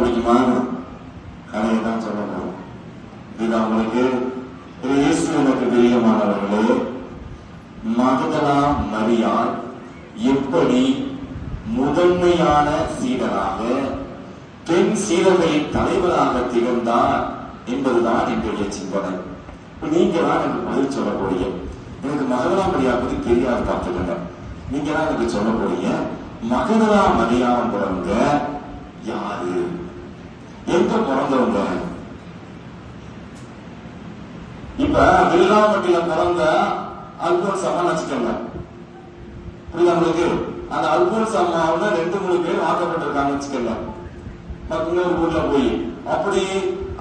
பிடிக்குமா கதையை தான் சொல்லணும் இது அவங்களுக்கு இயேசு எனக்கு பிரியமானவர்களே மகதனா மரியாள் எப்படி முதன்மையான சீடராக பெண் சீடர்களின் தலைவராக திகழ்ந்தார் என்பதுதான் என்னுடைய சிந்தனை. நீங்க தான் எனக்கு பதில் சொல்லக்கூடிய எனக்கு மகதனா மரியா பத்தி தெரியாது பார்த்துக்கங்க நீங்க தான் எனக்கு சொல்லக்கூடிய மகதலா மரியாங்கிறவங்க யாரு? எங்க பிறந்தவங்க இப்ப வில்லாம்பட்டியில பிறந்த அல்போன்ஸ் அம்மா வச்சுக்கோங்க. புரியுதா உங்களுக்கு? அந்த அல்போன்ஸ் அம்மாவுல ரெண்டு மூணு பேர் வாக்கப்பட்டிருக்காங்க வச்சுக்கோங்க. மத்த இன்னொரு ஊர்ல போய். அப்படி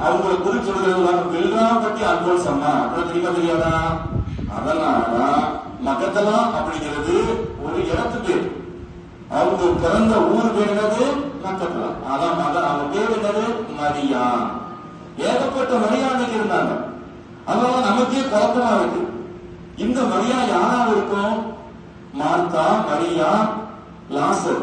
அவங்களை குறி சொல்றது வில்லாம்பட்டி அல்போன்ஸ் அம்மா அப்புறம் தெரியுமா தெரியாதா? அதனால மகத்தலா அப்படிங்கிறது ஒரு இடத்து பேர் அவங்க பிறந்த ஊர் பேர் என்னது? மக்கத்தலா அதான் மத அவங்க பேர் என்னது மரியா. ஏகப்பட்ட மரியாதைக்கு இருந்தாங்க. அதனால நமக்கே குழப்பமா இருக்கு. இந்த மரியா யாரா இருக்கும் மார்த்தா மரியா லாசர்.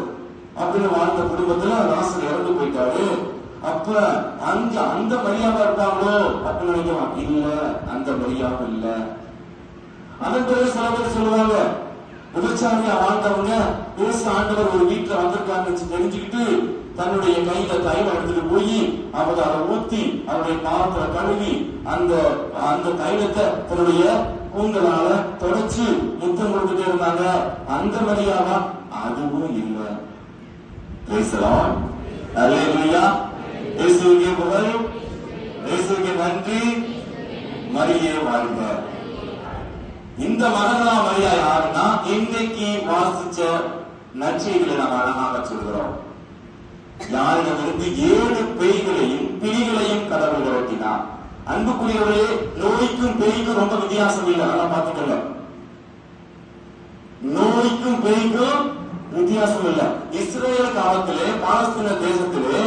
அப்படின்னு வாழ்ந்த குடும்பத்துல லாசர் இறந்து போயிட்டாரு. அப்ப அங்க அந்த மரியாதை இருக்காங்களோ? அப்படின்னு நினைக்கலாம். இல்ல அந்த மரியாதை இல்ல. அதன் பிறகு சில பேர் சொல்லுவாங்க விபச்சாரியா வாழ்ந்தவங்க பேச ஆண்டவர் ஒரு வீட்டுல வந்திருக்காங்கன்னு தெரிஞ்சுக்கிட்டு தன்னுடைய கையில தைலம் எடுத்துட்டு போய் அவர் அதை ஊத்தி அவருடைய பாவத்துல கழுவி அந்த அந்த தைலத்தை தன்னுடைய கூந்தலால தொடச்சு முத்தம் கொடுத்துட்டே இருந்தாங்க. அந்த மரியாதா அதுவும் இல்லை. பேசலாம் the Lord. புகழ். இயேசுவுக்கே நன்றி. மரியே வாழ்ந்தார் இந்த மகனா மரியா யாருன்னா இன்னைக்கு வாசிச்ச நற்செய்திகளை நாம் அழகாக சொல்கிறோம் யாரிடமிருந்து ஏழு பேய்களையும் பிணிகளையும் கடவுள் விரட்டினார் அன்புக்குரியவர்களே நோய்க்கும் பேய்க்கும் ரொம்ப வித்தியாசம் இல்லை. நல்லா பார்த்துக்கல நோய்க்கும் பேய்க்கும் வித்தியாசம் இல்லை. இஸ்ரேல் காலத்திலே பாலஸ்தீன தேசத்திலே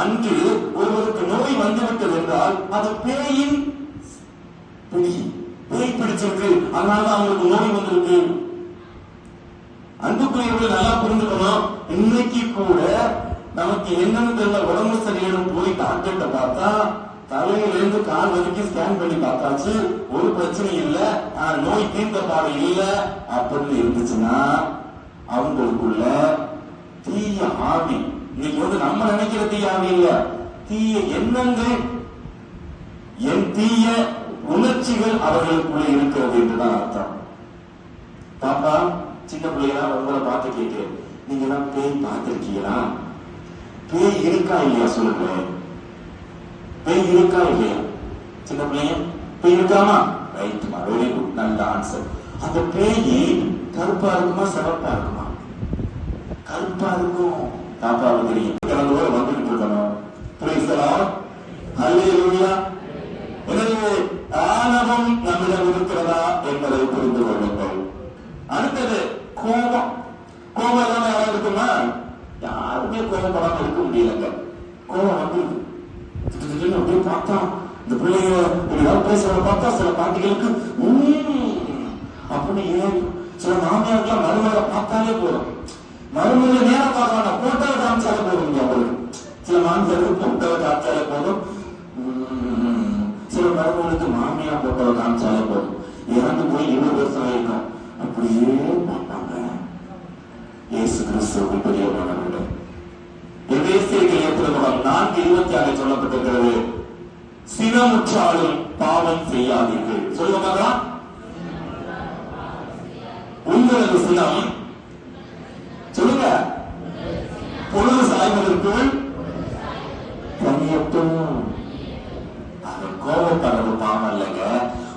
அன்று ஒருவருக்கு நோய் வந்துவிட்டது என்றால் அது பேயின் பிடி. பேய் பிடிச்சிருக்கு அதனால அவங்களுக்கு நோய் வந்திருக்கு. அன்புக்குரியவர்கள் நல்லா புரிஞ்சுக்கணும். இன்னைக்கு கூட நமக்கு என்னன்னு தெரியல உடம்பு சரியான போய் டாக்டர்கிட்ட பார்த்தா தலையிலிருந்து கால் வரைக்கும் ஸ்கேன் பண்ணி பார்த்தாச்சு. ஒரு பிரச்சனையும் இல்ல. ஆனா நோய் தீர்ந்த பாதை இல்ல அப்படின்னு இருந்துச்சுன்னா அவங்களுக்குள்ள தீய ஆவி. இன்னைக்கு வந்து நம்ம நினைக்கிற தீய ஆவி இல்ல. தீய எண்ணங்கள் என் தீய உணர்ச்சிகள் அவர்களுக்குள்ள இருக்கிறது என்றுதான் அர்த்தம். பாப்பா சின்ன பிள்ளைகளா உங்களை பார்த்து கேட்கிறேன். நீங்க எல்லாம் பேய் பார்த்திருக்கீங்களா? பேய் இருக்கா இல்லையா சொல்லுங்க பேய் இருக்கா இல்லையா? சின்ன பிள்ளைங்க பேய் இருக்காமா? ரைட்மா வெரி குட் நல்ல ஆன்சர் அந்த பேய் கருப்பா இருக்குமா சிறப்பா இருக்குமா? கருப்பா இருக்கும். பாப்பாவுக்கு தெரியும். கடந்த வந்துகிட்டு வந்துட்டு இருக்கணும் புரியுதலாம் அல்லேலூயா எனவே ஆணவம் நம்மிடம் இருக்கிறதா என்பதை புரிந்து கொள்ளுங்கள். அடுத்தது கோபம். கோபம் எல்லாம் யாரும் இருக்குமா? யாருமே கோபப்படாமல் இருக்க முடியலங்க. கோபம் வந்து அப்படியே பார்த்தா இந்த பிள்ளைங்க ஏதாவது பேசுறத பார்த்தா சில பாட்டிகளுக்கு அப்படின்னு ஏன் சில மாமியாருக்குலாம் மருமகளை பார்த்தாலே போதும். மருமகளை நேரம் பார்க்கலாம் போட்டோ காமிச்சாலே போதும் அவங்களுக்கு சில மாமியாருக்கு போட்டோ காமிச்சாலே போதும். சில மருமகளுக்கு மாமியா போட்டோவை காமிச்சாலே போதும். இறந்து போய் இருபது வருஷம் ஆயிருக்கும் அப்படியே பார்ப்பாங்க. இயேசு கிறிஸ்துவுக்கு பிரியமானவர்களே நான்கு இருபத்தி ஆறு சொல்லப்பட்டிருக்கிறது சினமுற்றாலும் பாவம் செய்யாதீர்கள். சொல்லுவாங்களா உங்களது சினம். சொல்லுங்க. பொழுது சாய்வதற்குள் பணியட்டும் கோபப்படுறது பாவம் இல்லைங்க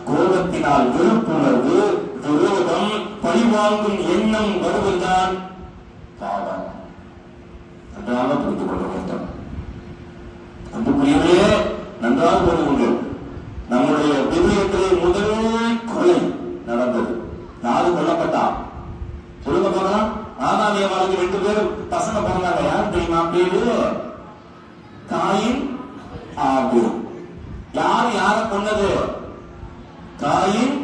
கோபத்தினால் வெறுப்புணர்வு விரோதம் பழிவாங்கும் எண்ணம் வருவதுதான் பாவம். நன்றாக புரிந்து கொள்ள வேண்டும். அன்புக்குரியவர்களே நன்றாக புரிந்து நம்முடைய விதயத்திலே முதல் கொலை நடந்தது. நாலு கொல்லப்பட்டான் சொல்லுங்க போனா ஆதாமிய வாழ்க்கை ரெண்டு பேரும் பசங்க பிறந்தாங்க. யாரும் தெரியுமா பேரு? காயின் ஆபு யார் யார கொண்டது தாயின்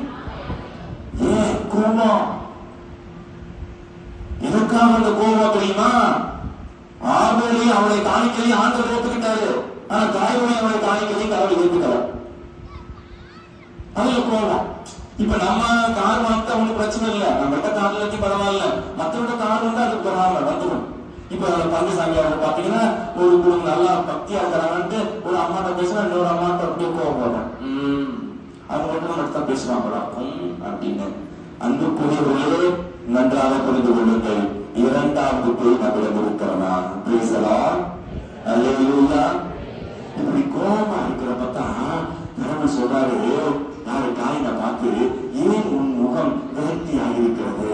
ஏன் கோபம் எதுக்காக அந்த கோபம் தெரியுமா? ஆபேலி அவளை தாய்க்கலையும் ஆண்டவர் ஒத்துக்கிட்டாரு ஆனா தாய்மொழி அவளை தாய்க்கலையும் கடவுள் ஏத்துக்கல அதுல கோபம் இப்ப நம்ம கார் வாங்கிட்டா ஒண்ணும் பிரச்சனை இல்ல. நம்மகிட்ட கார் இல்லாட்டி பரவாயில்ல. மத்தவங்க கார் வந்து அதுக்கு பரவாயில்ல வந்துடும் இப்ப பங்கு சாமியார் பாத்தீங்கன்னா ஒரு குடும்பம் நல்லா பக்தியா இருக்கிறாங்கன்ட்டு ஒரு அம்மாட்ட பேசினா இன்னொரு அம்மாட்ட அப்படியே கோவப்படுறேன் உம் அவங்க மட்டும் மட்டும் தான் பேசுவாங்களா? உம் அப்படின்னு. அன்புக்குரியவர்களே நன்றாக புரிந்து கொள்ளுங்கள். இரண்டாவது பேர் நம்மிடம் இருக்கிறனா பேசலாம் அல்லேலூயா இப்படி கோபமா இருக்கிறப்ப தான் கடவுள் சொல்றாரு யாரு காயினை பார்த்து ஏன் உன் முகம் விரக்தியாக இருக்கிறது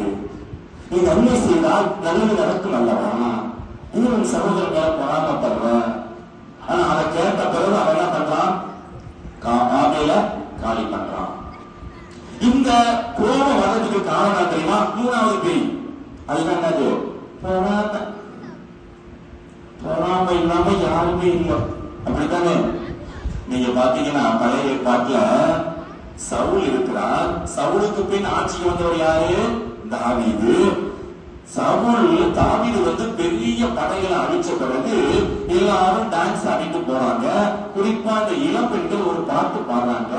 நீ நன்மை செய்தால் நல்லது நடக்கும் அல்லவா? நீ உன் சகோதரன் மேல ஆனா அதை கேட்ட பிறகு அவன் என்ன பண்றான்? கா- காலி பண்றான். இந்த கோபம் வர்றதுக்கு காரணம் தெரியுமா? மூணாவது பிரி. அதுதான் என்னது? பொறாமை. பொறாமை இல்லாம யாருமே இல்லை. அப்படித்தானே? நீங்க பாத்தீங்கன்னா பழைய ஏற்பாட்டுல சவுல் இருக்கிறார். சவுலுக்கு பின் ஆட்சிக்கு வந்தவர் யாரு? தாவிது. சவுல் தாவீது வந்து பெரிய படைகளை அழிச்ச பிறகு எல்லாரும் டான்ஸ் ஆடிட்டு போறாங்க. குறிப்பா அந்த இளம் பெண்கள் ஒரு பாட்டு பாடுறாங்க.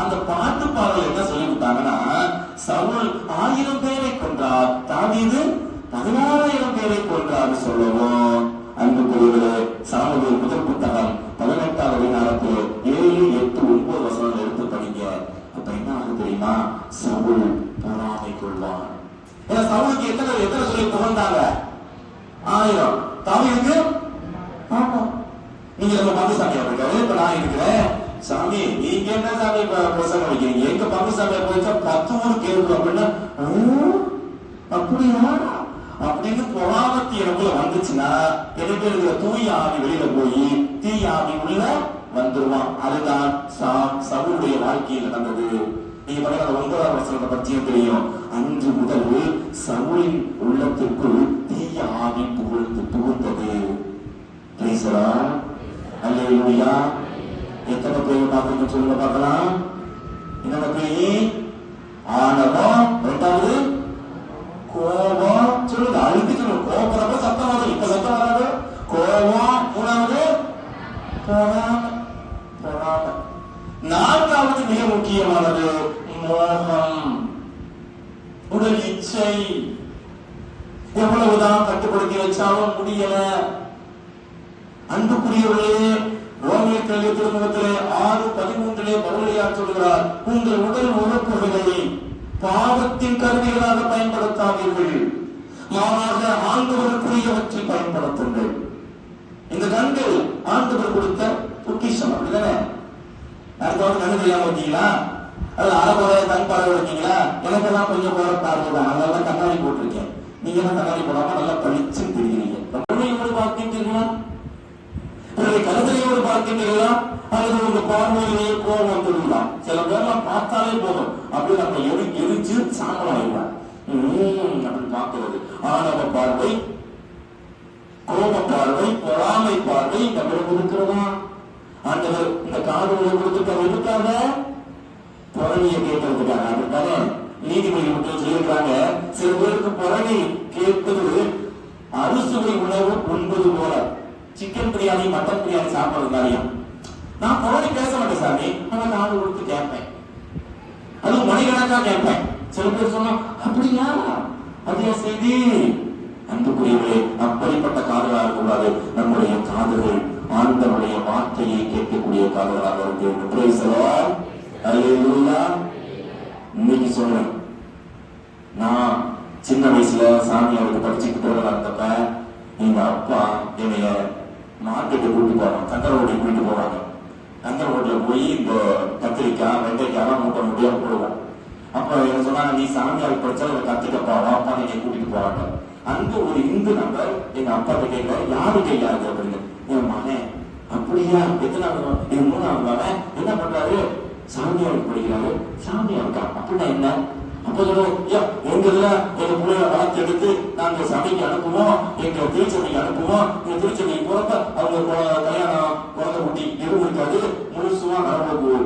அந்த பாட்டு பாடல் என்ன சொல்லிவிட்டாங்கன்னா கொடுத்தாங்கன்னா சவுல் ஆயிரம் பேரை கொன்றார் தாவீது பதினாறாயிரம் பேரை கொன்றார் சொல்லவும். அன்புக்குரியவர்களே சாமுவேல் முதல் புத்தகம் பதினெட்டாவது அதிகாரத்தில் ஏழு எட்டு ஒன்பது வசனங்கள் எடுத்து படிங்க. அப்ப என்ன ஆகுது தெரியுமா? சவுல் பொறாமை கொள்வான். ஏன்னா எத்தனை எத்தனை சொல்லி புகழ்ந்தாங்க? ஆயிரம். தமிழுக்கு ஆமா. நீங்க நம்ம பங்கு சாமியா இருக்காரு இப்ப நான் இருக்கிறேன் சாமி நீங்க என்ன சாமி ப- பிரசங்கம் வைக்கிறீங்க எங்க பங்கு சாமியா போயிச்சா பத்து ஊர் கேள்வி அப்படின்னா அப்படியா? அப்படின்னு பொறாமத்தி எனக்குள்ள வந்துச்சுன்னா எனக்கு இருக்கிற தூய ஆவி வெளியில போய் தீய ஆவி உள்ள வந்துருவான். அதுதான் சா- சவுளுடைய வாழ்க்கையில் நடந்தது. நீங்க பாருங்க அந்த ஒன்பதாம் வசனத்தை பற்றியும் தெரியும். அன்று முதல் சவுளின் உள்ளத்திற்குள் தீய ஆவி புகழ்ந்து புகுந்தது. பிரைசரா அல்லேலூயா எத்தனை பேர் பார்க்கணும் சொல்லுங்க பார்க்கலாம். என்னென்ன பேய் ஆணவம். ரெண்டாவது கோபம். சொல்லுங்க அழுத்தி சொல்லுங்க. கோபுறப்ப சத்தம் வரும். இப்ப சத்தம் வராது. கோபம். மூணாவது போனா நான்காவது மிக முக்கியமானது மோகம். உடல் இச்சை எவ்வளவுதான் கட்டுப்படுத்தி வச்சாலும் முடியல. அன்புக்குரியவர்களே ரோமிய கல்வி திருமுகத்திலே ஆறு பதிமூன்றிலே பவுலியார் சொல்கிறார் உங்கள் உடல் உறுப்புகளை பாவத்தின் கருவிகளாக பயன்படுத்தாதீர்கள். மாறாக ஆண்டவருக்குரியவற்றை பயன்படுத்துங்கள். இந்த கண்கள் ஆண்டவர் கொடுத்த பொக்கிஷம் அப்படிதானே? அடுத்தவங்க கண்ணு தெரியாம வச்சீங்களா அது அறகுறை கண் பார்வை எனக்கு தான் கொஞ்சம் போற பார்வை தான் அதனால கண்ணாடி போட்டிருக்கேன். நீங்க எல்லாம் கண்ணாடி போடாம நல்லா படிச்சு தெரியுறீங்க. கண்ணையோடு பார்க்கின்றீர்களா? பிறகு கருதலையோடு பார்க்கின்றீர்களா? அல்லது உங்க பார்வையிலேயே கோபம் வந்துடலாம் சில பேர்லாம் பார்த்தாலே போதும். அப்படி நம்ம எரி எரிச்சு சாம்பலாயிடுவான் அப்படின்னு பார்க்கிறது. ஆணவ பார்வை கோப பார்வை பொறாமை பார்வை நம்ம இருக்கிறதா? ஆண்டவர் இந்த காதுகளை கொடுத்துட்டு இருக்காங்க புறணியை கேட்கறதுக்காக அதுக்காக நீதிமொழி மட்டும் சொல்லியிருக்காங்க. சில பேருக்கு புறணி கேட்பது அறுசுவை உணவு உண்பது போல. சிக்கன் பிரியாணி மட்டன் பிரியாணி சாப்பிடுறதுனாலையும் நான் புறணி பேச மாட்டேன் சாமி. ஆனா காது கொடுத்து கேட்பேன். அதுவும் மணிக்கணக்கா கேட்பேன். சில பேர் சொன்னா அப்படியா? அதே செய்தி? அன்புக்குரியவர்களே அப்படிப்பட்ட காதலாக இருக்கக்கூடாது. நம்முடைய காதுகள் ஆண்டவருடைய வார்த்தையை கேட்கக்கூடிய காதுகளாக இருக்கு இன்னைக்கு சொல்றேன். நான் சின்ன வயசுல சாமியாருக்கு படிச்சுக்கிட்டு இருந்தப்ப எங்க அப்பா என்னைய மார்க்கெட்டு கூட்டிட்டு போவாங்க கந்தரவோடி கூட்டிட்டு போவாங்க கந்தரவோட்டில் போய் இந்த கத்திரிக்காய் வெண்டைக்காய் மூட்டை மூட்டையா போடுவோம். அப்ப என்ன சொன்னாங்க நீ சாமியாருக்கு படிச்சா இதை கத்துக்கப்பா வாப்பா நீங்க கூட்டிட்டு போவாங்க அங்க ஒரு இந்து நபர் எங்க அப்பா கேட்கல யாரு கையாது அப்படின்னு. அப்படியா எத்தனாவது இது மூணாவது நாள என்ன பண்றாரு? சாமியாருக்கு படிக்கிறாரு சாமியாருக்கா அப்படின்னா என்ன அப்ப சொல்லுவோம் ஐயா எங்க பிள்ளைகளை வளர்த்து எடுத்து நாங்க சபைக்கு அனுப்புவோம் எங்க திருச்சபைக்கு அனுப்புவோம். எங்க திருச்சபைக்கு போறப்ப அவங்க கல்யாணம் குழந்தை குட்டி எதுவும் இருக்காது. முழுசுமா நடந்து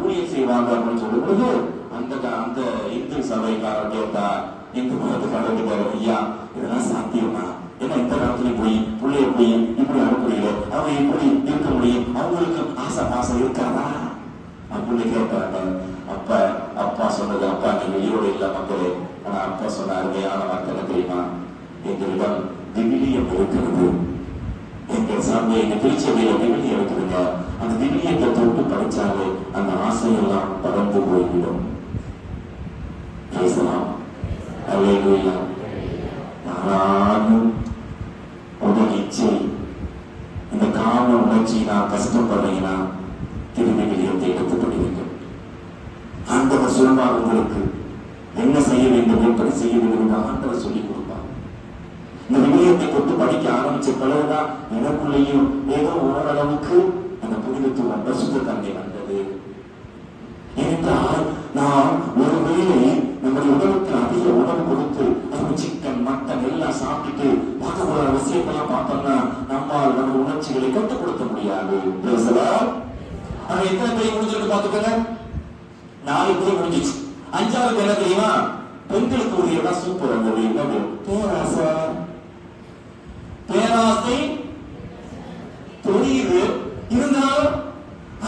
ஊழியம் செய்வாங்க அப்படின்னு சொல்லும் பொழுது அந்த அந்த இந்து சபைக்காரர் கேட்டா இந்து மதத்துக்காரர் கேட்டாரு ஐயா இதெல்லாம் சாத்தியமா? ஏன்னா இந்த காலத்துல போய் பிள்ளைய போய் இப்படி அனுப்புறீங்க அவங்க எப்படி இருக்க முடியும் அவங்களுக்கு ஆசை பாசம் இருக்காதா அப்படின்னு கேட்பாங்க அப்பா அப்பா சொன்னது அப்பா நீங்க உயிரோடு இல்ல மக்களே ஆனா அப்பா சொன்ன அருமையான தெரியுமா எங்களிடம் விவிலியம் இருக்கிறது எங்க சாமி எங்க திருச்சபையில விவிலியம் இருக்குதுங்க அந்த விவிலியத்தை தொட்டு படிச்சாலே அந்த ஆசையெல்லாம் பறந்து போய்விடும் பேசலாம் அல்லேலூயா நானும் உடல் இந்த காம உணர்ச்சி நான் கஷ்டப்படுறீங்கன்னா திரும்பி எடுத்து படிங்க ஆண்டவர் சொல்வார் உங்களுக்கு என்ன செய்ய வேண்டும் எப்படி செய்ய வேண்டும்? என்று ஆண்டவர் சொல்லிக் கொடுப்பார். இந்த விடயத்தை கொண்டு படிக்க ஆரம்பிச்ச பிறகுதான் எனக்குள்ளேயும் ஏதோ ஓரளவுக்கு அந்த புனிதத்துவம் பரிசுத்த தன்மை வந்தது. ஏனென்றால் நாம் ஒருவேளை நம்முடைய உடலுக்கு அதிக உணவு கொடுத்து அதுவும் சிக்கன் மட்டன் எல்லாம் சாப்பிட்டுட்டு பார்க்க ஒரு விஷயங்கள்லாம் பார்த்தோம்னா நம்மால் நம்ம உணர்ச்சிகளை கட்டுப்படுத்த முடியாது. ஆனா எத்தனை பேர் முடிஞ்சிருக்கு பார்த்துக்கோங்க. நாலு பேர் முடிஞ்சிச்சு. அஞ்சாவது என்ன தெரியுமா? பெண்களுக்கு உரியதான் சூப்பர் அந்த என்னது பேராசை. பேராசை தொழில். இருந்தாலும்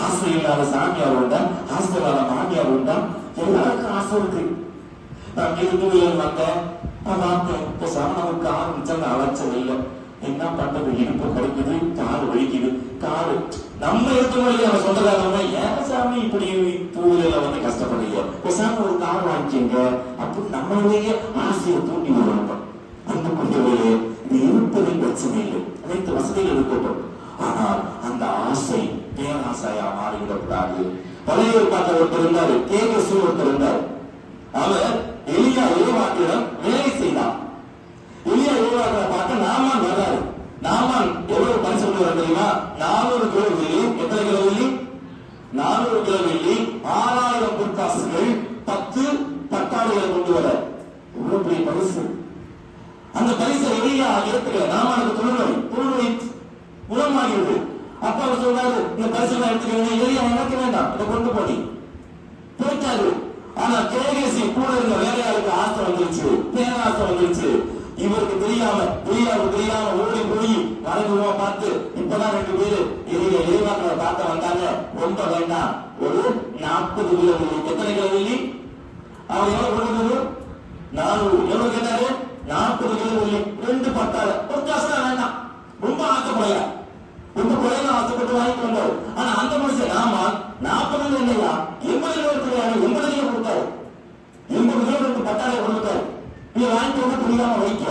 ஆசை இல்லாத சாமியார் உண்டா? ஆசை இல்லாத மாமியார் உண்டா? எல்லாருக்கும் ஆசை இருக்கு. நான் இருந்து வந்தேன். அதான் பார்த்தேன் இப்ப சாமனுக்கு அந்த அலைச்சல் இல்லை என்ன பண்றது? இடுப்பு கிடைக்குது கார் வலிக்குது. காரு நம்ம இருக்கோம் இல்லையா அவன் சொந்தக்காரங்க ஏன் சாமி இப்படி பூவில வந்து கஷ்டப்படுறீங்க? பேசாம ஒரு கார் வாங்கிக்கோங்க. அப்படி நம்மளுடைய ஆசையை தூண்டி விடுவாங்க அந்த குழந்தைகளே இது இருப்பதில் பிரச்சனை இல்லை. அனைத்து வசதிகள் இருக்கட்டும். ஆனால் அந்த ஆசை பேராசையா மாறிவிடக்கூடாது. பழைய பார்த்த ஒருத்தர் இருந்தாரு. தேகசு ஒருத்தர் இருந்தார். அவர் எலியா ஏவாக்கிடம் வேலை செய்தார் பார்த்து நாமான் வர்றாரு. நாமான் எவ்வளவு பரிசு கொண்டு தெரியுமா? நானூறு கிலோ வெள்ளி எத்தனை கிலோ வெள்ளி நானூறு கிலோ வெள்ளி ஆறாயிரம் பொற்காசுகள் பத்து பட்டாளிகளை கொண்டு வர. இவ்வளவு பெரிய பரிசு. அந்த பரிசை எளியா எடுத்துக்கல நாமானுக்கு தொழுநோய் தொழுநோய் குணமாகிறது. அப்பா அவர் சொல்றாரு இந்த பரிசு எல்லாம் எடுத்துக்கங்க எளியா எனக்கு வேண்டாம். இதை கொண்டு போடி. போயிட்டாரு. ஆனா கேகேசி கூட இருந்த இவருக்கு தெரியாம தெரியாம தெரியாம ஓடி போய் மறைமுகமா பார்த்து இப்பதான் ரெண்டு பேரு இவங்க எதிர்பார்க்கிற பார்க்க வந்தாங்க. ரொம்ப வேண்டாம். ஒரு நாற்பது கிலோ வெள்ளி எத்தனை கிலோ வெள்ளி அவர் எவ்வளவு கொடுத்தது நானூறு. எவ்வளவு கேட்டாரு? நாற்பது கிலோ வெள்ளி ரெண்டு பட்டாள ஒரு காசு தான் வேண்டாம். ரொம்ப ஆசைப்படையா ரொம்ப குறைந்த ஆசைப்பட்டு வாங்கிட்டு வந்தார் ஆனா அந்த மனுஷன் ஆமா நாற்பது இல்லையா? எண்பது கிலோ இருக்கிறாரு எண்பது கிலோ கொடுத்தாரு. எண்பது கிலோ ரெண்டு பட்டாளை கொடுத்தாரு. நீ வாங்கிட்டு வந்து புரியாம வைக்க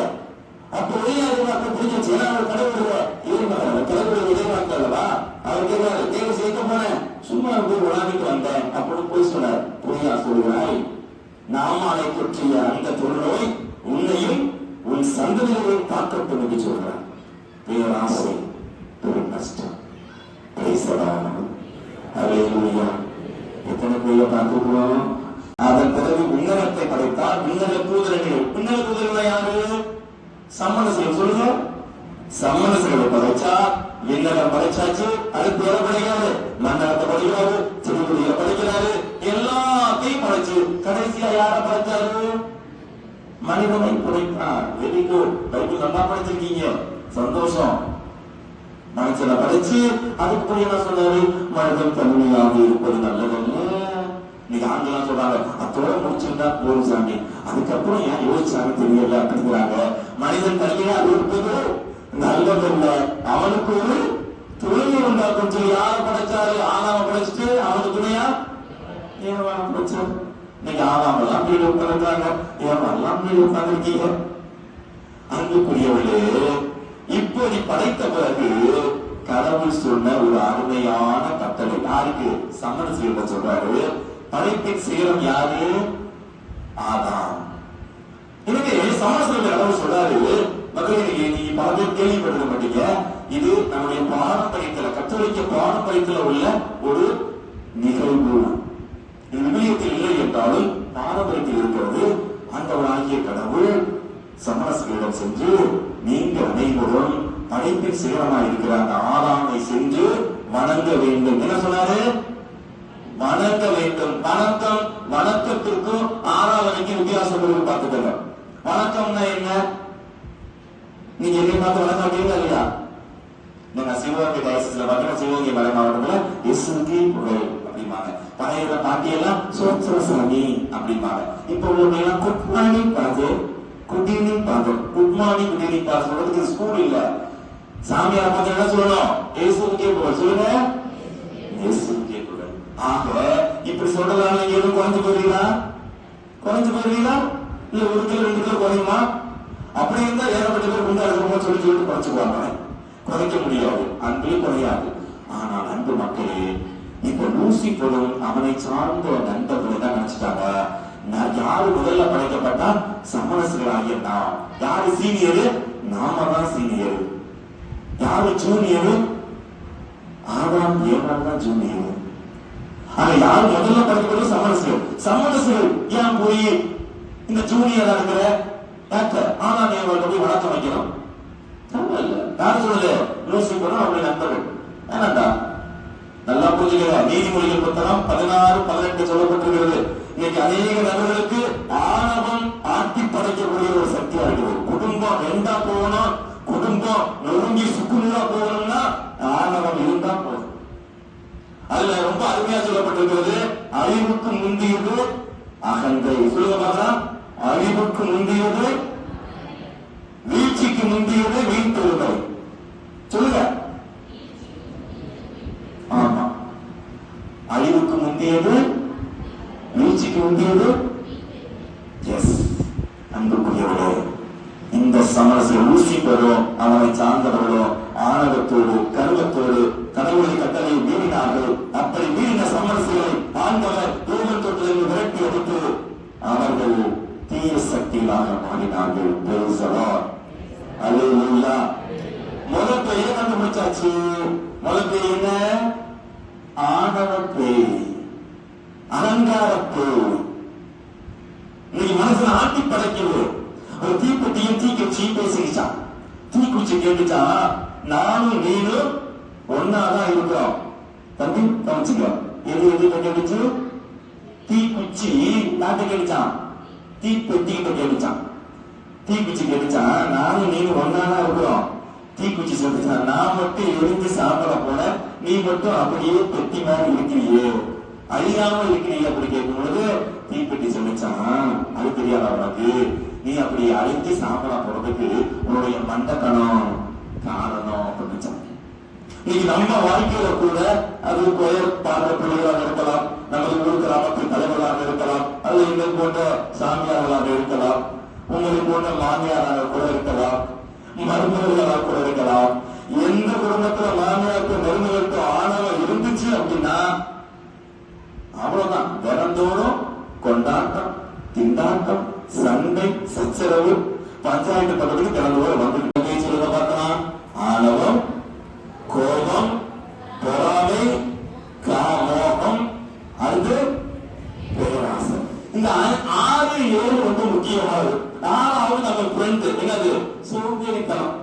அப்ப வெளியாரு அப்ப புரிஞ்சிச்சு ஏன்னா அவர் கடவுள் இருந்தாங்க கடவுள். எதிர்பார்க்க அல்லவா? அவர் கேட்கிறாரு தேவை சேர்க்க போனேன். சும்மா போய் விளையாடிட்டு வந்தேன். அப்படின்னு போய் சொன்னார். புரியா சொல்கிறாய் நாமாலை தொற்றிய அந்த தொழிலோய் உன்னையும் உன் சந்ததிகளையும் தாக்கப்படும் என்று சொல்றார் பேராசை பெரும் நஷ்டம் பேசலாம் அலையிலுயா எத்தனை பேரை பார்த்துக்கிறோம் அதன் பிறகு விண்ணகத்தை படைத்தார் விண்ணக தூதரங்கள் விண்ணக தூதரங்கள் யாரு? சம்மனசுகள் சொல்லுங்க. சம்மனசுகளை படைச்சா விண்ணகம் படைச்சாச்சு? அடுத்து எதை படைக்கிறாரு? மண்டலத்தை படைக்கிறாரு திருப்பதியை படைக்கிறாரு. எல்லாத்தையும் படைச்சு கடைசியா யார படைச்சாரு? மனிதனை படைத்தார் வெரி குட் பைபிள் நல்லா படிச்சிருக்கீங்க. சந்தோஷம். மனுஷனை படைச்சு அதுக்கு போய் என்ன சொன்னாரு? மனிதன் தன்மையாக இருப்பது நல்லதல்ல. ஆண்கள்லாம் சொல்றாங்க. அத்தோட முடிச்சிருந்தா போதும் சாமி. அதுக்கப்புறம் ஏன் யோசிச்சாங்க தெரியல அப்படிங்கிறாங்க. மனிதன் தனியா இருப்பது நல்லதல்ல அவனுக்கு ஒரு துணையை உண்டாக்கும் சொல்லி யாரை படைச்சாரு? ஆனாம படைச்சிட்டு அவனுக்கு துணையா? ஏன் படைச்சாரு. இன்னைக்கு ஆனாம எல்லாம் வீடு உட்காந்துருக்காங்க ஏன் எல்லாம் வீடு உட்காந்துருக்கீங்க அன்புக்குரியவர்களே இப்படி படைத்த பிறகு கடவுள் சொன்ன ஒரு அருமையான கட்டளை. யாருக்கு? சம்மனசிகிட்ட சொல்றாரு. படைப்பின் சீரம் யாரு? ஆதாம். எனவே சமணத்தில் கடவுள் சொல்றாரு மக்களே நீங்க பல பேர் கேள்விப்பட்டிருக்க மாட்டீங்க. இது நம்முடைய பாரம்பரியத்துல கத்தோலிக்க பாரம்பரியத்துல உள்ள ஒரு நிகழ்வு. இது விவிலியத்தில் இல்லை என்றாலும் பாரம்பரியத்தில் இருக்கிறது. ஆண்டவராகிய கடவுள் சமரசங்களிடம் சென்று நீங்க அனைவரும் படைப்பின் சிகரமாக இருக்கிற அந்த ஆதாமை சென்று வணங்க வேண்டும். என்ன சொன்னாரு? வளர்க்க வேண்டும். வணக்கம் வணக்கத்திற்கும் ஆராதனைக்கும் வித்தியாசம் இருக்கு பார்த்துக்கோங்க. வணக்கம்னா என்ன? நீங்க என்னை பார்த்து வணக்கம் வைக்கிறீங்களா இல்லையா? நீங்க சிவகங்கை டயசிஸ்ல பார்த்தீங்கன்னா சிவகங்கை மலை மாவட்டத்துல இயேசுக்கே புகழ் அப்படிம்பாங்க. பழைய பாட்டியெல்லாம் சோத்ரசாமி அப்படிம்பாங்க. இப்போ உங்களுக்கு எல்லாம் குட் மார்னிங் பாது குட் ஈவினிங் பாது குட் மார்னிங் குட் ஈவினிங் பாது சொல்றதுக்கு ஸ்கூல் இல்ல. சாமியார் பார்த்து என்ன சொல்லணும்? இயேசுக்கே போல சொல்லுங்க. இயேசுக்கே ஆக இப்படி சொல்றதால நீங்க எதுவும் குறைஞ்சு போறீங்களா குறைஞ்சு போறீங்களா இல்ல ஒரு கிலோ ரெண்டு கிலோ குறையுமா? அப்படி இருந்தா ஏகப்பட்ட பேர் குண்டா இருக்கணும் சொல்லி சொல்லிட்டு குறைச்சுக்குவாங்க. குறைக்க முடியாது. அன்பே குறையாது. ஆனால் அன்பு மக்களே இப்ப லூசிபரும் அவனை சார்ந்த நண்பர்களை தான் நினைச்சிட்டாங்க. நான் யாரு முதல்ல படைக்கப்பட்டா? சமரசர்களாகிய நாம். யாரு சீனியரு? நாம தான் சீனியர். யாரு ஜூனியரு ஆதாம் ஏவாள் தான் ஜூனியர் ஆனா யார் முதல்ல படிக்கிறது சமரசர்கள் சமரசர்கள் ஏன் போய் இந்த ஜூனியரா இருக்கிற டாக்டர் ஆனா ஏவாள் போய் வணக்கம் வைக்கணும்? தேவையில்ல யார் சொல்லல? யோசிக்கணும் அவருடைய நண்பர்கள். ஏன்னாண்டா நல்லா புரிஞ்சுக்கங்க. நீதிமொழிகள் புத்தகம் பதினாறு பதினெட்டு சொல்லப்பட்டிருக்கிறது. இன்னைக்கு அநேக நபர்களுக்கு ஆணவம் ஆட்டி படைக்கக்கூடிய ஒரு சக்தியா இருக்குது. குடும்பம் ரெண்டா போகணும். குடும்பம் நொறுங்கி சுக்குநூறா போகணும்னா ஆணவம் இருந்தா போதும். அதுல ரொம்ப அருமையா சொல்லப்பட்டிருக்கிறது அழிவுக்கு முந்தியது அகந்தை. சொல்லுங்க பார்க்கலாம். அழிவுக்கு முந்தியது வீழ்ச்சிக்கு முந்தியது வீண் பெருமை சொல்லுங்க. ஆமா. அழிவுக்கு முந்தியது வீழ்ச்சிக்கு முந்தியது எஸ் அன்புக்குரியவர்களே இந்த சமரச ஊசி பெறும் அவனை சார்ந்தவர்களும் ஆணவத்தோடு கருவத்தோடு கடவுளை கட்டளை மீறினார்கள் அப்படி மீறின சமரசுகளை ஆண்டவர் தூவல் தொட்டிலிருந்து விரட்டி எடுத்து அவர்கள் தீய சக்திகளாக மாறினார்கள் பெருசலா அல்லேலூயா முதல் பெயர் கண்டுபிடிச்சாச்சு முதல் பேர் என்ன ஆணவ பேய் அலங்கார பேய் நீ மனசுல ஆட்டி படைக்கிறது ஒரு தீப்பெட்டியும் தீக்குச்சி பேசிக்கிச்சான் தீக்குச்சி கேட்டுச்சா நானும் நீனும் ஒன்னாதான் இருக்கிறோம் தம்பி கவனிச்சுக்கோ எது எது கேட்டுச்சு தீக்குச்சி நாட்டு கேட்டுச்சான் தீப்பெட்டி கேட்டுச்சான் தீக்குச்சி கேட்டுச்சான் நானும் நீங்க ஒன்னானா இருக்கிறோம் தீக்குச்சி சொல்லிச்சான் நான் மட்டும் எரிஞ்சு சாப்பிட போல நீ மட்டும் அப்படியே பெட்டி மாதிரி இருக்கிறியே அழியாம இருக்கிறீங்க அப்படி கேட்கும் பொழுது தீப்பெட்டி சொல்லிச்சான் அது தெரியாத உனக்கு நீ அப்படி அழிஞ்சு சாப்பிட போறதுக்கு உன்னுடைய மண்டக்கணம் காரணம் இன்னைக்கு நம்ம வாழ்க்கையில கூட அது பெயர் பார்த்த பிள்ளைகளாக இருக்கலாம் நமது ஊர் கிராமத்தின் தலைவர்களாக இருக்கலாம் அது எங்கள் போன்ற சாமியார்களாக இருக்கலாம் உங்களை போன்ற மாமியாராக கூட இருக்கலாம் மருமகளாக கூட இருக்கலாம். எந்த குடும்பத்துல மாமியாருக்கும் மருமகளுக்கும் ஆணவம் இருந்துச்சு அப்படின்னா அவ்வளவுதான். தினந்தோறும் கொண்டாட்டம் திண்டாட்டம் சண்டை சச்சரவு பஞ்சாயத்து பக்கத்துக்கு தினந்தோறும் வந்து சொல்லுங்க பார்க்கலாம் ஆணவம் கோபம் பொறாமை காமோகம் அடுத்து பேராசை இந்த ஆ- ஆறு ஏழு ரொம்ப முக்கியமானது நாலாவது நம்ம ஃப்ரெண்ட் என்னது சோம்பேறித்தனம்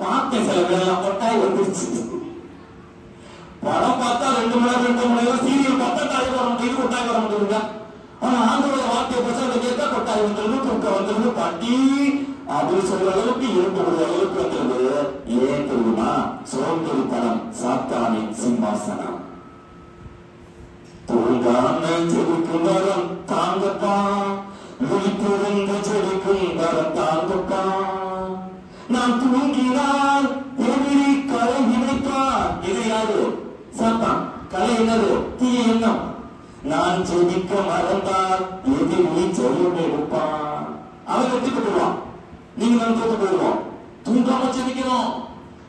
பார்த்தேன் சில பேர்லாம் கொட்டாய் படம் பார்த்தா ரெண்டு மணி நேரம் ரெண்டு மணி நேரம் சீரியல் பார்த்தா தாய் வர முடியுது கொட்டாய் வர முடியுதுங்க ஆனா ஆண்டோட வார்த்தையை பேசுறத கேட்டா கொட்டாய் வந்துருந்து தூக்க வந்துருந்து பாட்டி. சாத்தான். கலை என்னது? தீய எண்ணம். நான் செடிக்க மறந்தால் எதிரி ஜெயம் எடுப்பான்? அவன் வெற்றி பெற்றுவான். நீங்க நான் தோத்து போயிடுவோம். தூங்காம செபிக்கணும்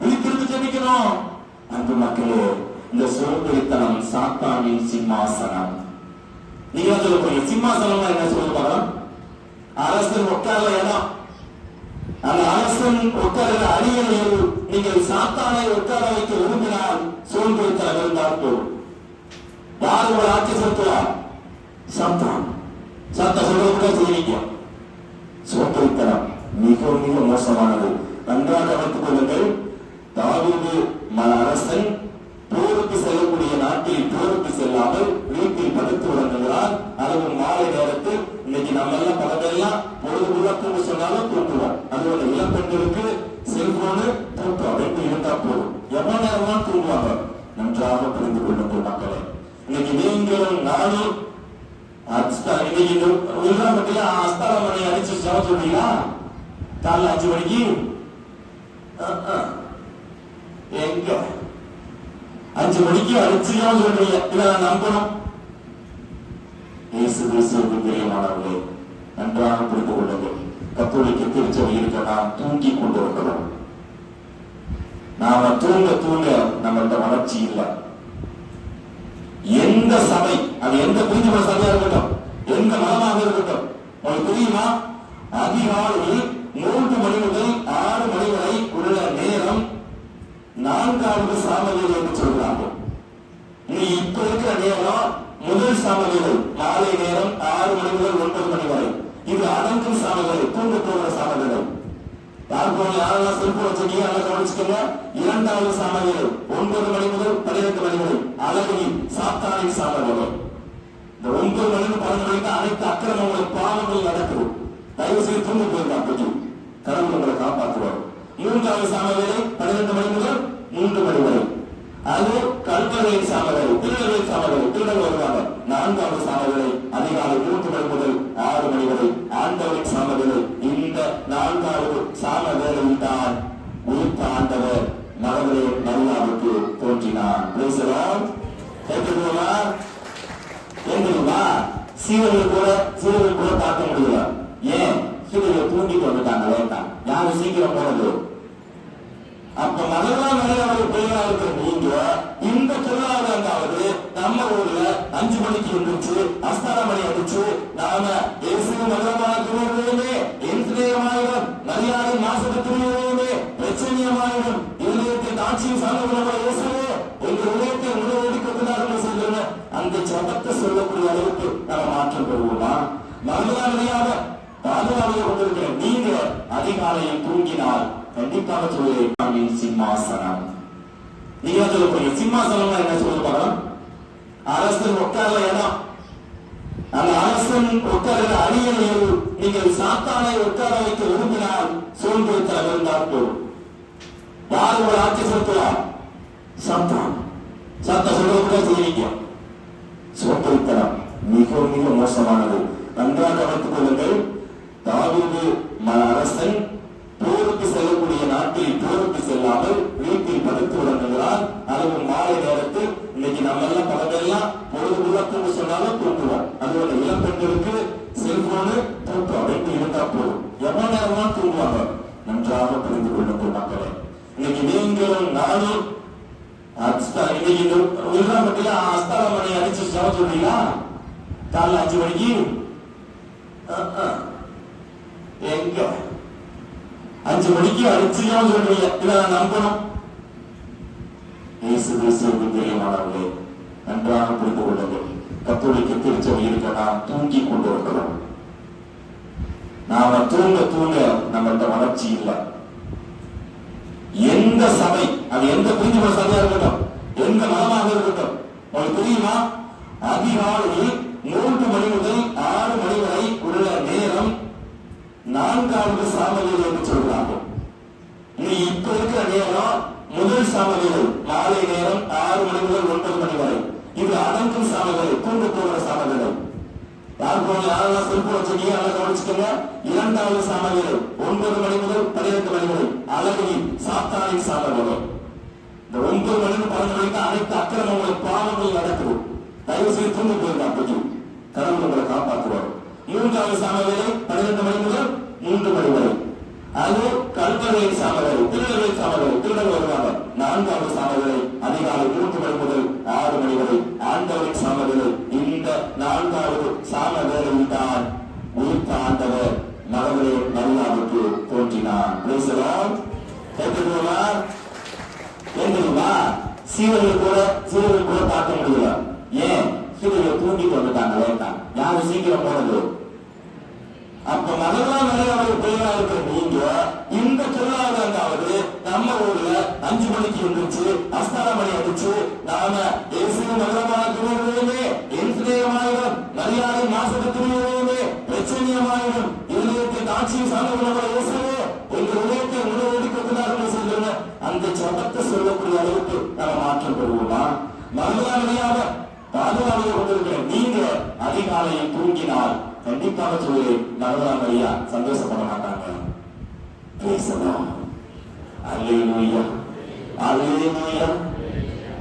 விழித்திருந்து செபிக்கணும் அன்பு மக்களே இந்த சோம்பேறித்தனம் சாத்தானின் சிம்மாசனம். நீங்க சொல்ல போறீங்க. சிம்மாசனம் என்ன சொல்ல போறோம் அரசு உட்கார்ல இடம். அந்த அரசன் உட்கார அணியில் நீங்கள் சாத்தானை உட்கார வைக்க விரும்பினால் சூழ்நிலை இருந்தால் போதும். யார் உங்களை ஆட்சி செலுத்துவார்? சாத்தான். சாத்தா சொல்றது கூட செய்வீங்க சோம்பேறித்தனம் மிக மிக மோசமானது. நன்றாக கவனித்துக் கொள்ளுங்கள். தாவீது ம- அரசன் போருக்கு செல்லக்கூடிய நாட்டில் போருக்கு செல்லாமல் வீட்டில் படுத்து உறங்குகிறார். அதுவும் மாலை நேரத்தில் இன்னைக்கு நம்ம எல்லாம் பல பொழுது பொழுதுக்குள்ள தூங்க சொன்னாலும் தூங்குவோம் அதோட இளம் பெண்களுக்கு செல்போனு தூக்கம் அப்படின்னு இருந்தா போதும். எவ்வளவு நேரம்தான் தூங்குவாங்க. நன்றாக புரிந்து கொள்ளுங்கள் மக்களே. இன்னைக்கு நீங்களும் நானும் இன்னைக்கு இந்த விழுறா பட்டியா மணி அடிச்சு சொல்றீங்களா? காலைல அஞ்சு மணிக்கு? எங்க? அஞ்சு மணிக்கு அடிச்சுதான் சொல்றீங்க. இல்ல நான் நம்பணும்? இயேசு கிறிஸ்துவுக்கு பிரியமானவர்களே நன்றாக புரிந்து கொள்ளுங்கள். கத்தோலிக்க திருச்சபை இருக்க நாம் தூங்கி கொண்டு வந்தோம் நாம தூங்க தூங்க நம்மள்ட்ட வளர்ச்சி இல்லை. எந்த சபை அது எந்த புரிஞ்சுபட சபையா இருக்கட்டும் எந்த மதமாக இருக்கட்டும் உங்களுக்கு தெரியுமா? அதிகாலையில் மூன்று மணி முதல் ஆறு மணி வரை உள்ள நேரம் நான்காவது சாமவேலை என்று சொல்றாங்க. நீ இப்ப இருக்கிற நேரம் முதல் சாமவேலை மாலை நேரம் ஆறு மணி முதல் ஒன்பது மணி வரை. இது அடங்கும் சாமவேலை தூங்க போகிற சாமவேலை யார் போன யாரெல்லாம் செல்போன் வச்சிருக்கீங்க அதை கவனிச்சுக்கோங்க. இரண்டாவது சாமவேலை ஒன்பது மணி முதல் பன்னிரண்டு மணி வரை. அழகி சாத்தானின் சாமவேலை இந்த ஒன்பது மணி பன்னெண்டு மணிக்கு அனைத்து அக்கிரமங்கள் பாவங்கள் நடக்குது தயவு செய்து தூங்க போயிருந்தா கொஞ்சம் கடவுள் உங்களை காப்பாற்றுவார். மூன்றாவது சாமவேலை பன்னிரண்டு மணி முதல் மூன்று மணி வரை. அது கல்வர்களின் சாமவேலை திருடர்களின் சாமவேலை திருடர் வருவாங்க நான்காவது சாமவேலை அதிகாலை மூன்று மணி முதல் ஆறு மணி வரை. ஆண்டவரின் சாமவேலை இந்த நான்காவது சாமவேலையில் தான் உயிர்த்த ஆண்டவர் மகளே மருளாவுக்கு தோன்றினார் Praise the சீவர்கள் கூட சீவர்கள் கூட பார்க்க முடியல. ஏன்? சீவர்கள் வந்துட்டாங்க வேணாம் யாரும் சீக்கிரம் போனது அப்ப நல்லா மலையாள பிள்ளையா இருக்கிற நீங்க இந்த திருவிழாவது நம்ம ஊர்ல அஞ்சு மணிக்கு எழுந்திருச்சு அஸ்தான மணி அடிச்சு நாம இயேசு மகளமான திருவிழாவே எந்திரமாயிரம் மரியாதை மாசத்து திருவிழாவே பிரச்சனையமாயிரம் இதயத்தை காட்சியும் சாதகமாக இயேசுவே எங்க இதயத்தை உணவோடி சொல்லுங்க. அந்த ஜபத்தை சொல்லக்கூடிய அளவுக்கு நம்ம மாற்றம் பெறுவோமா? மகளா மரியாதை பாதுகாவலை கொண்டிருக்கிற நீங்க அதிகாலையில் தூங்கினால் கண்டிப்பாக சொல்லுவேன். சிம்மாசனம் நீங்க சொல்ல போறீங்க சிம்மாசனம் என்ன சொல்ல பார்க்கலாம்? அரசன் உட்கார்ற இடம். அந்த அரசன் உட்கார அணியலையில் நீங்கள் சாத்தானை உட்கார வைக்க விரும்பினால் சோம்பேறித்தனம் இருந்தால் போதும். யார் ஒரு ஆட்சி செலுத்துவார்? சாத்தான். சாத்தா சொல்றது கூட செய்வீங்க சோம்பேறித்தனம் மிக மிக மோசமானது. நன்றாக கவனித்துக் கொள்ளுங்கள். தாவீது ம- அரசன் போருக்கு செல்லக்கூடிய நாட்டில் போருக்கு செல்லாமல் வீட்டில் படுத்து உறங்குகிறார். அதுவும் மாலை நேரத்தில் இன்னைக்கு நம்ம எல்லாம் பல பொழுது பொழுதுக்குள்ள தூங்க சொன்னாலும் தூங்குவோம் அதோட இளம் பெண்களுக்கு செல்போனு தூக்கம் ரெண்டு இருந்தா போதும். எவ்வளவு நேரம் தூங்குவாங்க. நன்றாக புரிந்து கொள்ளுங்கள் மக்களே. இன்னைக்கு நீங்களும் நானும் இன்னைக்கு இந்த அஸ்தான மணி அடிச்சு சொல்றீங்களா காலைல அஞ்சு மணிக்கு? எங்க? அஞ்சு மணிக்கு அடிச்சுதான் சொல்றீங்க. இல்ல நான் நம்பணும். இயேசு கிறிஸ்துவுக்கு பிரியமானவர்களே நன்றாக புரிந்து கொள்ளுங்கள். கத்தோலிக்க திருச்சபை இருக்க நாம் தூங்கி கொண்டு இருக்கிறோம் நாம தூங்க தூங்க நம்மள்ட்ட வளர்ச்சி இல்லை. எந்த சபை அது எந்த புரிஞ்சுபட சபையா இருக்கட்டும் எந்த மதமாக இருக்கட்டும் உங்களுக்கு தெரியுமா? அதிகாலையில் மூன்று மணி முதல் ஆறு மணி வரை நான்காவது சாமவேலை சொல்றாங்க. நீ இப்ப இருக்கிற நேரம் முதல் சாமவேலை மாலை நேரம் ஆறு மணி முதல் ஒன்பது மணி வரை. இது அடங்கும் சாமவேலை கூண்டு போகிற சாமவேலை யார் போன யாரெல்லாம் செல்போன் வச்சிருக்கீங்க அதை கவனிச்சுக்கோங்க? இரண்டாவது சாமவேலை ஒன்பது மணி முதல் பன்னிரண்டு மணி வரை. அழகி சாத்தானின் சாமவேலை இந்த ஒன்பது மணி பன்னெண்டு மணிக்கு அனைத்து அக்கிரமங்கள் பாவங்கள் நடக்குது. தயவு செய்து தூங்க போயிருந்தா அப்படி கடவுள் உங்களை காப்பாற்றுவார். மூன்றாவது சாமவேலை பதினெட்டு மணி முதல் மூன்று மணி வரை. அது கல்வர்களின் சாமவேலை திருநெல்வேலி சாமவேலை திருநெல்வேலி வருவாங்க நான்காவது சாமவேலை அதிகாலை மூன்று மணி முதல் ஆறு மணி வரை. ஆண்டவரின் சாமவேலை இந்த நான்காவது சாமவேலையில் தான் உயிர்த்த ஆண்டவர் மகளே மரியாவுக்கு தோன்றினார் பேசலாம் கேட்டுக்கோமா Lord. சீவர்கள் கூட சீவர்கள் கூட பார்க்க முடியல. ஏன்? சீவர்கள் தூங்கிட்டு வேண்டாம் யாரும் சீக்கிரம் போனது அப்ப மகளா அவர் பிள்ளையா இருக்கிற நீங்க இந்த திருவிழாவது நம்ம ஊர்ல அஞ்சு மணிக்கு எழுந்திருச்சு அஸ்தான மணி அடிச்சு நாம இயேசு நகரமாக திருவிழாவே எந்திரமாயிரம் மரியாதை மாசத்து திருவிழாவே பிரச்சனையமாயிரம் இதயத்தை காட்சி சார்ந்தவர்கள இயேசுவே எங்க உலகத்தை உணவெடுக்கிறதுக்காக சொல்லுங்க அந்த சபத்தை சொல்லக்கூடிய அளவுக்கு நம்ம மாற்றம் பெறுவோமா? மறுநாள் வழியாக பாதுகாவலை கொண்டிருக்கிற நீங்க அதிகாலையில் தூங்கினால் கண்டிப்பாக சொல்லி மறுநாள் ஐயா சந்தோஷப்பட மாட்டாங்க பேசலாம் அல்லேலூயா அல்லேலூயா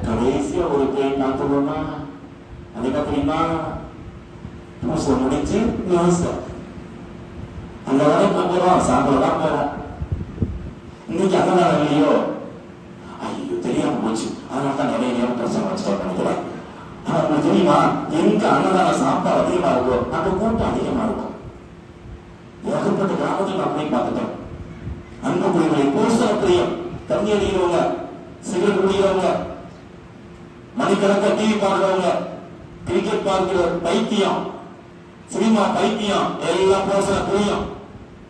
கடைசியா ஒரு பேர் நான் சொல்லுமா அதுக்கப்புறமா பூசை முடிஞ்சு நியூசம் அந்த வரை போகிறோம் சாப்பிட தான் போறோம் இன்னைக்கு அன்னதானம் இல்லையோ ஐயோ தெரியாம போச்சு அதனால தான் நிறைய நேரம் பிரச்சனை வச்சுட்டு நினைக்கிறேன் ஆனா தெரியுமா? எங்க அன்னதான சாப்பாடு அதிகமா இருக்கோ அங்க கூட்டம் அதிகமா இருக்கும். ஏகப்பட்ட கிராமத்தில் நான் போய் பார்த்துட்டோம் அன்பு குடிகளை பிரியம் தண்ணி அடிக்கிறவங்க சிகரெட் குடிக்கிறவங்க மணிக்கணக்க டிவி பார்க்கிறவங்க கிரிக்கெட் பார்க்கிற பைத்தியம் சினிமா பைத்தியம் எல்லாம் போஸ்டர் பிரியம்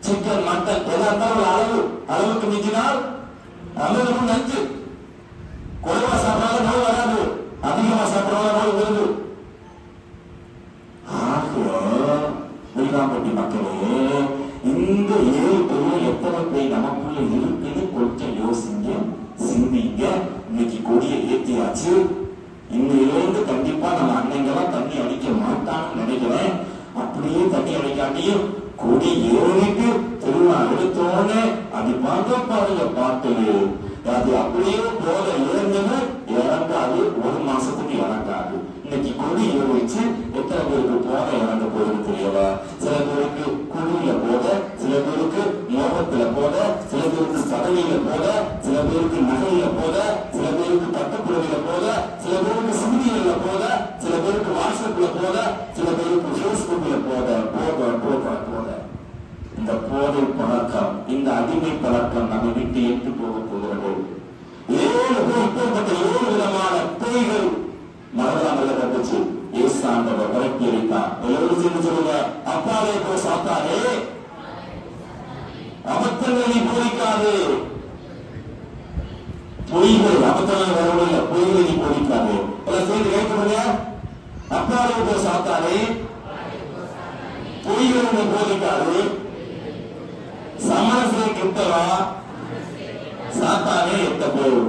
சிக்கன் மட்டன் எதா இருந்தாலும் ஒரு அளவு அளவுக்கு மிஞ்சினால் அளவுக்கு நஞ்சு. அப்படியே கொடி ஏறிட்டு திருவிழா எடுத்தோடனே அது பார்க்க பாருங்க பாட்டு அது அப்படியே போல ஏறினது. இறங்காது ஒரு மாசத்துக்கு இறங்காது. இன்னைக்கு கொடி ஏறிச்சு. எத்தனை பேருக்கு போக இறங்க போகுதுன்னு தெரியல சில பேருக்கு குழியில போத சில பேருக்கு மோகத்துல போத சில பேருக்கு சதவியில போத சில பேருக்கு நகையில போத சில பேருக்கு பட்டுப்புறவில போத சில பேருக்கு சிந்தியில போத சில பேருக்கு வாட்ஸ்அப்ல போத சில பேருக்கு பேஸ்புக்ல போத போத போத இந்த போதை பழக்கம் இந்த அடிமை பழக்கம் நம்மை விட்டு ஏற்று போக போகிறது. ஏழு பேர் ஏழு விதமான பேய்கள் மரணம் கட்டுச்சு இயேசு ஆண்டவர் விரட்டி அடித்தார் எல்லோரும் சேர்ந்து சொல்லுங்க அப்பாவே போ சாத்தாரே அபத்தங்களை போதிக்காது. பொய்கள் அபத்தங்கள் வரவில்லை பொய்களை நீ போதிக்காது. எல்லாம் சேர்ந்து கேட்கணுங்க அப்பாவே போ சாத்தாரே பொய்களை போதிக்காது. சமரசை கிட்டவா? சாத்தானே எட்ட போகும்